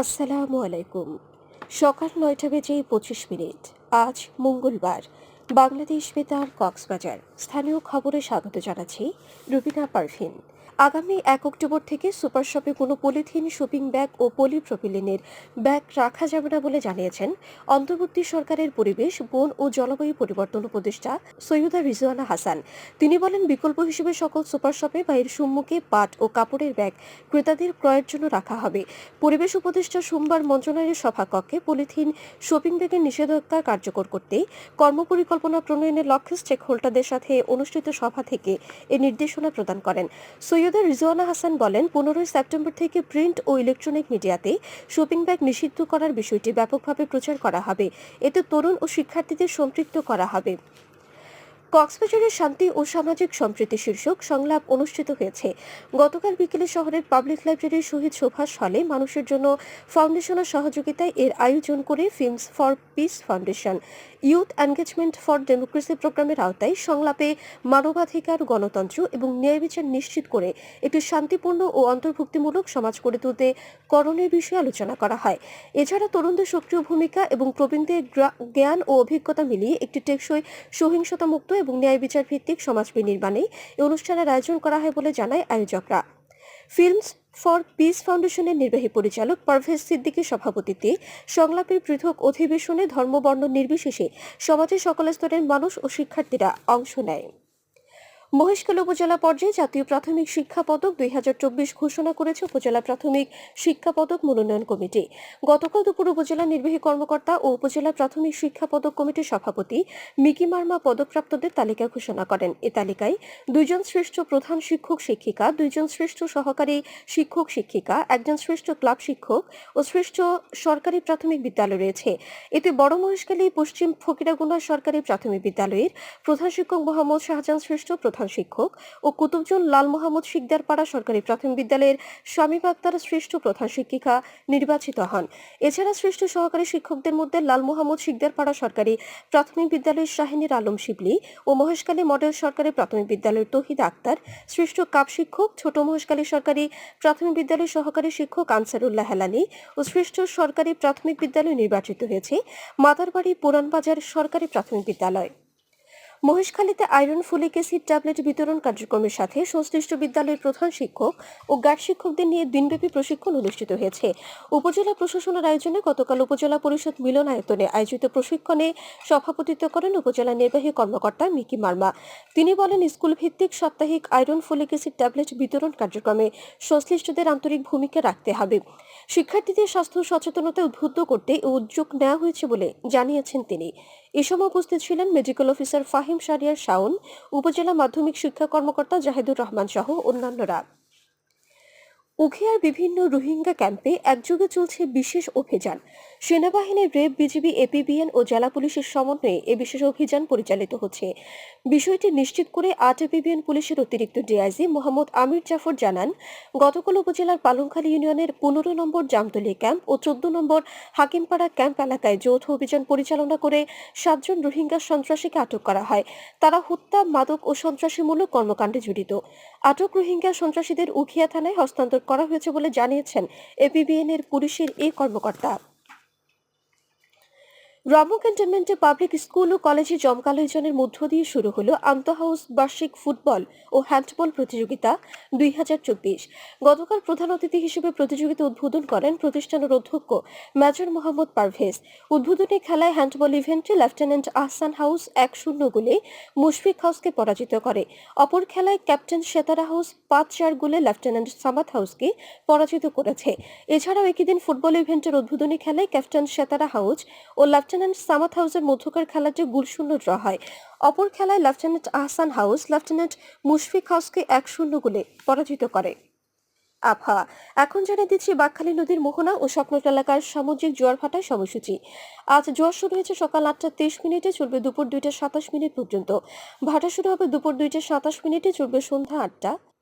আসসালামু আলাইকুম। সকাল নয়টা বেজে পঁচিশ মিনিট। আজ মঙ্গলবার বাংলাদেশ বেতার, কক্সবাজার। স্থানীয় খবরে স্বাগত জানাচ্ছি রুবিনা পারভিন। আগামী এক অক্টোবর থেকে সুপার শপে কোনো পলিথিন, শপিং ব্যাগ ও পলিপ্রপিলিনের ব্যাগ রাখা যাবে না বলে জানিয়েছেন অন্তর্বর্তী সরকারের পরিবেশ, বন ও জলবায়ু পরিবর্তন উপদেষ্টা সৈয়দা রিজওয়ানা হাসান। তিনি বলেন, বিকল্প হিসেবে সকল সুপার শপে বা এর সম্মুখে পাট ও কাপড়ের ব্যাগ ক্রেতাদের ক্রয়ের জন্য রাখা হবে। পরিবেশ উপদেষ্টা সোমবার মন্ত্রণালয়ের সভাকক্ষে পলিথিন, শপিং ব্যাগের নিষেধাজ্ঞা কার্যকর করতে কর্মপরিকল্পনা প্রণয়নের লক্ষ্যে স্টেক হোল্ডারদের সাথে অনুষ্ঠিত সভা থেকে এ নির্দেশনা প্রদান করেন। সৈয়দা রিজওয়ানা হাসান বলেন, পনেরোই সেপ্টেম্বর থেকে প্রিন্ট ও ইলেকট্রনিক মিডিয়াতে শপিং ব্যাগ নিষিদ্ধ করার বিষয়টি ব্যাপকভাবে প্রচার করা হবে। এতে তরুণ ও শিক্ষার্থীদের সম্পৃক্ত করা হবে। কক্সবাজারের শান্তি ও সামাজিক সম্প্রীতি শীর্ষক সংলাপ অনুষ্ঠিত হয়েছে। গতকাল বিকেলে শহরের পাবলিক লাইব্রেরির শহীদ সুভাষ হলে মানুষের জন্য ফাউন্ডেশনের সহযোগিতায় এর আয়োজন করে films for peace foundation. Youth engagement for democracy প্রোগ্রামের আওতায় সংলাপে মানবাধিকার, গণতন্ত্র এবং ন্যায় বিচার নিশ্চিত করে একটি শান্তিপূর্ণ ও অন্তর্ভুক্তিমূলক সমাজ গড়ে তুলতে করণের বিষয়ে আলোচনা করা হয়। এছাড়া তরুণদের সক্রিয় ভূমিকা এবং প্রবীণদের জ্ঞান ও অভিজ্ঞতা মিলিয়ে একটি টেকসই সহিংসতা মুক্ত এবং ন্যায় বিচার ভিত্তিক সমাজ বিনির্মাণে এই অনুষ্ঠানের আয়োজন করা হয় বলে জানায় আয়োজকরা। ফিল্মস ফর পিস ফাউন্ডেশনের নির্বাহী পরিচালক পারভেজ সিদ্দিকীর সভাপতিত্বে সংলাপের পৃথক অধিবেশনে ধর্মবর্ণ নির্বিশেষে সমাজের সকল স্তরের মানুষ ও শিক্ষার্থীরা অংশ নেয়। মহেশখাল উপজেলা পর্যায়ে জাতীয় প্রাথমিক শিক্ষা পদক দুই ঘোষণা করেছে উপজেলা প্রাথমিক শিক্ষা পদক মনোনয়ন কমিটি। গতকাল দুপুর উপজেলা নির্বাহী কর্মকর্তা ও উপজেলা প্রাথমিক শিক্ষা পদক কমিটির সভাপতি মিকি মার্মা পদকপ্রাপ্তদের তালিকা ঘোষণা করেন। এ তালিকায় দুইজন শ্রেষ্ঠ প্রধান শিক্ষক শিক্ষিকা, দুইজন শ্রেষ্ঠ সহকারী শিক্ষক শিক্ষিকা, একজন শ্রেষ্ঠ ক্লাব শিক্ষক ও শ্রেষ্ঠ সরকারি প্রাথমিক বিদ্যালয় রয়েছে। এতে বড় মহেশখালী, পশ্চিম ফকিরাগুনা সরকারি প্রাথমিক বিদ্যালয়ের প্রধান শিক্ষক মোহাম্মদ শাহজাহান শ্রেষ্ঠ, প্রধান শিক্ষক ও কুতুবজুল লাল মোহাম্মদ শিকদার পাড়া সরকারি প্রাথমিক বিদ্যালয়ের স্বামী বাক্তার শ্রেষ্ঠ প্রধান শিক্ষিকা নির্বাচিত হন। এছাড়া শ্রেষ্ঠ সহকারী শিক্ষকদের মধ্যে লাল মোহাম্মদ শিকদার পাড়া সরকারি প্রাথমিক বিদ্যালয়ের শাহিনীর আলম শিবলি ও মহেশখালী মডেল সরকারি প্রাথমিক বিদ্যালয়ের তহিদ আক্তার, শ্রেষ্ঠ কাপ শিক্ষক ছোট মহেশখালী সরকারি প্রাথমিক বিদ্যালয়ের সহকারী শিক্ষক আনসারুল্লাহ হেলানি ও শ্রেষ্ঠ সরকারি প্রাথমিক বিদ্যালয় নির্বাচিত হয়েছে মাদারবাড়ি পুরানবাজার সরকারি প্রাথমিক বিদ্যালয়। মহেশখালীতে আয়রন, ফলিক অ্যাসিড ট্যাবলেট বিতরণ কার্যক্রমের সাথে সংশ্লিষ্ট বিদ্যালয়ের প্রধান শিক্ষক ও গার্ড শিক্ষকদের নিয়ে দিনব্যাপী প্রশিক্ষণ অনুষ্ঠিত হয়েছে। উপজেলা প্রশাসনের আয়োজনে গতকাল উপজেলা পরিষদ মিলনায়তনে আয়োজিত প্রশিক্ষণে সভাপতিত্ব করেন উপজেলা নির্বাহী কর্মকর্তা মিকি মার্মা। তিনি বলেন স্কুল ভিত্তিক সাপ্তাহিক আয়রন, ফলিক অ্যাসিড ট্যাবলেট বিতরণ কার্যক্রমে সংশ্লিষ্টদের আন্তরিক ভূমিকা রাখতে হবে। শিক্ষার্থীদের স্বাস্থ্য সচেতনতা উদ্বুদ্ধ করতে উদ্যোগ নেওয়া হয়েছে বলে জানিয়েছেন তিনি। এ সময় উপস্থিত ছিলেন মেডিকেল অফিসার ফাহিম শারিয়ার শাওন উপজেলা মাধ্যমিক শিক্ষা কর্মকর্তা জাহেদুর রহমান সহ অন্যান্যরা। উখিয়ার বিভিন্ন রোহিঙ্গা ক্যাম্পে একযোগে চলছে বিশেষ অভিযান। সেনাবাহিনীর রেব বিজিবি, এপিবিএন ও জেলা পুলিশের সমন্বয়ে এ বিশেষ অভিযান পরিচালিত হচ্ছে। বিষয়টি নিশ্চিত করে আট এপিবিএন পুলিশের অতিরিক্ত ডিআইজি মোহাম্মদ আমির জাফর জানান, গতকাল উপজেলার পালংখালী ইউনিয়নের পনেরো নম্বর জামতলী ক্যাম্প ও চোদ্দ নম্বর হাকিমপাড়া ক্যাম্প এলাকায় যৌথ অভিযান পরিচালনা করে সাতজন রোহিঙ্গা সন্ত্রাসীকে আটক করা হয়। তারা হত্যা, মাদক ও সন্ত্রাসীমূলক কর্মকাণ্ডে জড়িত। আটক রোহিঙ্গা সন্ত্রাসীদের উখিয়া থানায় হস্তান্তর করা হয়েছে বলে জানিয়েছেন এপিবিএন এর পুলিশের এই কর্মকর্তা। রমো ক্যান্টনমেন্টে পাবলিক স্কুল ও কলেজে জমকালোচনের মধ্য দিয়ে শুরু হলো আন্তঃহাউস বার্ষিক ফুটবল ও হ্যান্ডবল প্রতিযোগিতা দুই হাজার চব্বিশ। গতকাল প্রধান অতিথি হিসেবে প্রতিযোগিতা উদ্বোধন করেন প্রতিষ্ঠানের অধ্যক্ষ মেজর মোহাম্মদ পারভেজ। উদ্বোধনী খেলায় হ্যান্ডবল ইভেন্টে লেফটেন্যান্ট আহসান হাউস এক শূন্য গোলে মুশফিক হাউসকে পরাজিত করে। অপর খেলায় ক্যাপ্টেন সেতারা হাউস পাঁচ চার গোলে লেফটেন্যান্ট সামাত হাউসকে পরাজিত করেছে। এছাড়াও একই দিন ফুটবল ইভেন্টের উদ্বোধনী খেলায় ক্যাপ্টেন সেতারা হাউস ও লেফটেন্যান্ট সামাত হাউসের মধ্যকার খেলাটি গোলশূন্য ড্র হয়। অপর খেলায় lieutenant Ahsan house, lieutenant Mushfiq হাউসকে এক শূন্য গোলে পরাজিত করে। আবহাওয়া এখন জানিয়ে দিচ্ছি বাকখালী নদীর মোহনা ও স্বপ্নট এলাকার সামুদ্রিক জোয়ার ভাটার সময়সূচি। আজ জোয়ার শুরু হয়েছে সকাল আটটা তেইশ মিনিটে, চলবে দুপুর দুইটা সাতাশ মিনিট পর্যন্ত। ভাটা শুরু হবে দুপুর দুইটা সাতাশ মিনিটে, চলবে সন্ধ্যা আটটা।